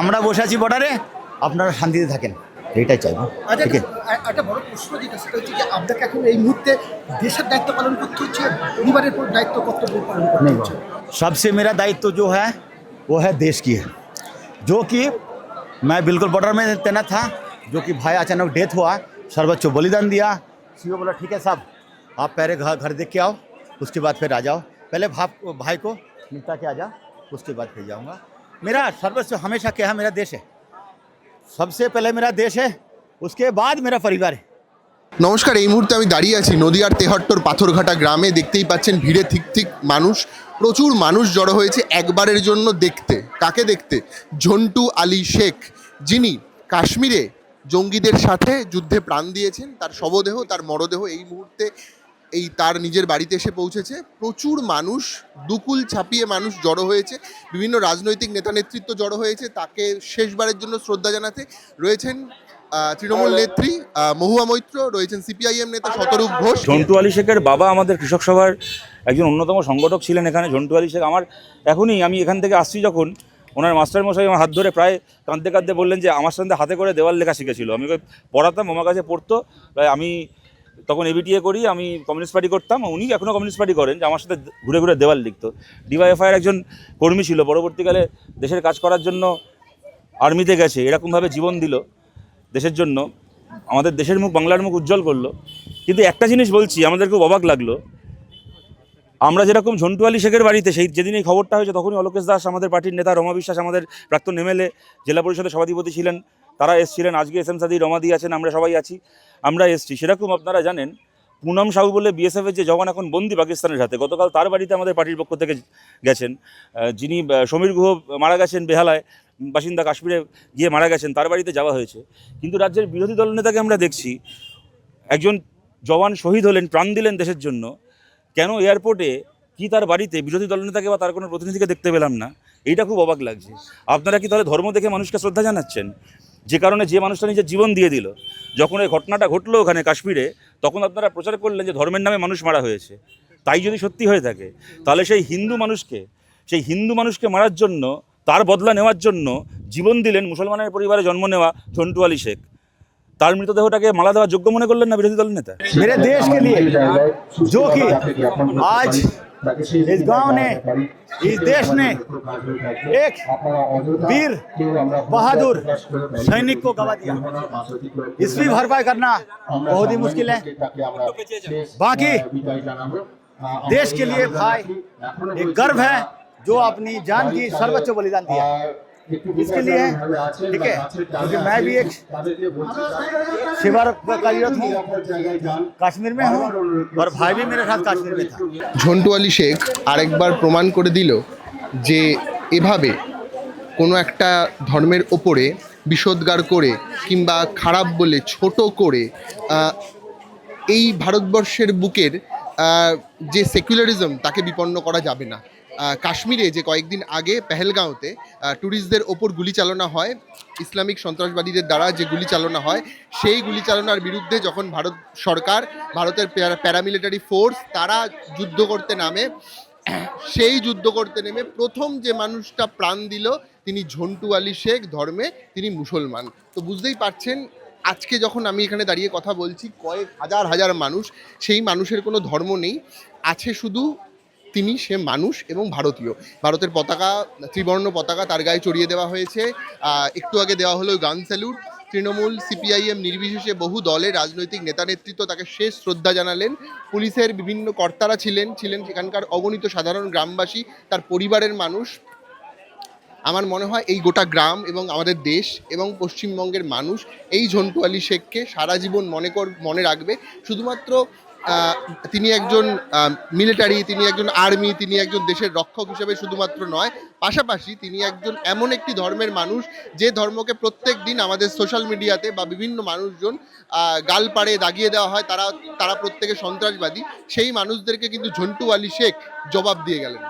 আমরা বসে আছি বর্ডারে আপনারা শান্তিতে থাকেন এইটাই চাইবো আচ্ছা ঠিক আছে একটা- একটা বড় প্রশ্ন যেটা সেটা হচ্ছে যে আপনাকে এখন এই মুহূর্তে দেশের দায়িত্ব পালন করতে হচ্ছে পরিবারের উপর দায়িত্ব কর্তব্য পালন করতে হচ্ছে सबसे मेरा दायित्व जो है वो है देश की है जो कि मैं बिल्कुल बॉर्डर में तैनात था जो कि भाई अचानक डेथ हुआ सर्वोच्च बलिदान दिया सीओ बोला ठीक है साहब आप पहले घर घर देख के आओ उसके बाद फिर आ जाओ पहले भाप भाई को निपटा के आ जाओ उसके बाद फिर जाऊँगा मेरा सर्वस्व हमेशा क्या है मेरा देश है सबसे पहले मेरा देश है उसके बाद मेरा परिवार है নমস্কার এই মুহূর্তে আমি দাঁড়িয়ে আছি নদিয়ার তেহট্টর পাথরঘাটা গ্রামে দেখতেই পাচ্ছেন ভিড়ে ঠিক ঠিক মানুষ প্রচুর মানুষ জড়ো হয়েছে একবারের জন্য দেখতে কাকে দেখতে ঝন্টু আলী শেখ যিনি কাশ্মীরে জঙ্গিদের সাথে যুদ্ধে প্রাণ দিয়েছেন তার শবদেহ তার মরদেহ এই মুহূর্তে এই তার নিজের বাড়িতে এসে পৌঁছেছে। প্রচুর মানুষ, দুকুল ছাপিয়ে মানুষ জড়ো হয়েছে। বিভিন্ন রাজনৈতিক নেতা নেতৃত্ব জড়ো হয়েছে। তাকে শেষবারের জন্য শ্রদ্ধা জানাতে রয়েছেন তৃণমূল নেত্রী মহুয়া মৈত্র, রয়েছেন সিপিআইএম নেতা শতরূপ ঘোষ। ঝন্টু আলী শেখের বাবা আমাদের কৃষক সভার একজন অন্যতম সংগঠক ছিলেন এখানে। ঝন্টু আলী শেখ আমার এখনই আমি এখান থেকে আসছি যখন ওনার মাস্টার মশাই আমার হাত ধরে প্রায় কাঁদতে কাঁদতে বললেন যে আমার সঙ্গে হাতে করে দেওয়াল লেখা শিখেছিল। আমি পড়াতাম আমার কাছে পড়তো। আমি তখন এবিটিএ করি, আমি কমিউনিস্ট পার্টি করতাম উনি এখনও কমিউনিস্ট পার্টি করেন, যে আমার সাথে ঘুরে ঘুরে দেওয়াল লিখতো। ডিওয়াইএফআইয়ের একজন কর্মী ছিল, পরবর্তীকালে দেশের কাজ করার জন্য আর্মিতে গেছে, এরকমভাবে জীবন দিল দেশের জন্য। আমাদের দেশের মুখ, বাংলার মুখ উজ্জ্বল করল। কিন্তু একটা জিনিস বলছি, আমাদের খুব অবাক লাগল। আমরা যেরকম ঝন্টু আলী শেখের বাড়িতে, সেই যেদিন এই খবরটা হয়েছে, তখনই অলোকেশ দাস, আমাদের পার্টির নেতা রমা বিশ্বাস, আমাদের প্রাক্তন এমএলএ জেলা পরিষদের সভাধিপতি ছিলেন তারা এসছিলেন, আজকে এস এম সাদি রমাদি আছেন, আমরা সবাই আছি, আমরা এসছি। সেরকম আপনারা জানেন, পুনম সাহু বলে বিএসএফ এর যে জওয়ান এখন বন্দি পাকিস্তানের হাতে, গতকাল তার বাড়িতে আমাদের পার্টির পক্ষ থেকে গেছেন। যিনি সমীর গুহ মারা গেছেন বেহালায় বাসিন্দা কাশ্মীরে গিয়ে মারা গেছেন, তার বাড়িতে যাওয়া হয়েছে। কিন্তু রাজ্যের বিরোধী দলনেতাকে আমরা দেখছি, একজন জওয়ান শহীদ হলেন, প্রাণ দিলেন দেশের জন্য, কেন এয়ারপোর্টে কি তার বাড়িতে বিরোধী দলনেতাকে বা তার কোনো প্রতিনিধিকে দেখতে পেলাম না? এইটা খুব অবাক লাগছে। আপনারা কি তাহলে ধর্ম দেখে মানুষকে শ্রদ্ধা জানাচ্ছেন? যে কারণে যে মানুষটা নিজের জীবন দিয়ে দিল যখন এই ঘটনাটা ঘটলো ওখানে কাশ্মীরে তখন আপনারা প্রচার করলেন যে ধর্মের নামে মানুষ মারা হয়েছে তাই যদি সত্যি হয়ে থাকে তাহলে সেই হিন্দু মানুষকে সেই হিন্দু মানুষকে মারার জন্য তার বদলা নেওয়ার জন্য জীবন দিলেন মুসলমানের পরিবারে জন্ম নেওয়া ঝন্টু আলী শেখ তার মৃতদেহটাকে মালা দেওয়ার যোগ্য মনে করলেন না বিরোধী দলের নেতা मेरे देश के लिए जो कि आज इस गाँव ने, इस देश ने एक वीर बहादुर सैनिक को गवा दिया। इसकी भरपाई करना बहुत ही मुश्किल है। बाकी देश के लिए भाई, एक गर्व है जो अपनी जान की सर्वोच्च बलिदान दिया। इसके लिए ठीक है क्योंकि मैं भी एक सेवा कार्यरत हूँ कश्मीर में हूँ और भाई भी मेरे साथ कश्मीर में था ঝন্টু আলী শেখ আরেকবার প্রমাণ করে দিল যে এভাবে কোনো একটা ধর্মের ওপরে বিষোদ্গার করে কিংবা খারাপ বলে ছোট করে আহ, এই ভারতবর্ষের বুকের আহ, যে সেকুলারিজম তাকে বিপন্ন করা যাবে না আহ, কাশ্মীরে যে কয়েকদিন আগে পেহেলগাঁওতে ট্যুরিস্টদের ওপর গুলি চালনা হয়, ইসলামিক সন্ত্রাসবাদীদের দ্বারা যে গুলি চালনা হয়, সেই গুলি চালনার বিরুদ্ধে যখন ভারত সরকার, ভারতের প্যারা- প্যারামিলিটারি ফোর্স তারা যুদ্ধ করতে নামে, সেই যুদ্ধ করতে নেমে প্রথম যে মানুষটা প্রাণ দিল তিনি ঝন্টু আলী শেখ, ধর্মে তিনি মুসলমান। তো বুঝতেই পারছেন, আজকে যখন আমি এখানে দাঁড়িয়ে কথা বলছি, কয়েক হাজার হাজার মানুষ, সেই মানুষের কোনো ধর্ম নেই, আছে শুধু তিনি সে মানুষ এবং ভারতীয়। ভারতের পতাকা, ত্রিবর্ণ পতাকা তার গায়ে চড়িয়ে দেওয়া হয়েছে। একটু আগে দেওয়া হলো গান স্যালুট। তৃণমূল সিপিআইএম নির্বিশেষে বহু দলের রাজনৈতিক নেতা নেতৃত্ব তাকে শেষ শ্রদ্ধা জানালেন। পুলিশের বিভিন্ন কর্তারা ছিলেন ছিলেন সেখানকার অগণিত সাধারণ গ্রামবাসী, তার পরিবারের মানুষ। আমার মনে হয় এই গোটা গ্রাম এবং আমাদের দেশ এবং পশ্চিমবঙ্গের মানুষ এই ঝন্টু আলী শেখকে সারা জীবন মনে কর, মনে রাখবে। শুধুমাত্র তিনি একজন মিলিটারি তিনি একজন আর্মি তিনি একজন দেশের রক্ষক হিসেবে শুধুমাত্র নয়, পাশাপাশি তিনি একজন এমন একটি ধর্মের মানুষ যে ধর্মকে প্রত্যেক দিন আমাদের সোশ্যাল মিডিয়াতে বা বিভিন্ন মানুষজন গাল পাড়ে দাগিয়ে দেওয়া হয়। তারা তারা প্রত্যেকে সন্ত্রাসবাদী। সেই মানুষদেরকে কিন্তু ঝন্টু আলী শেখ জবাব দিয়ে গেলেন।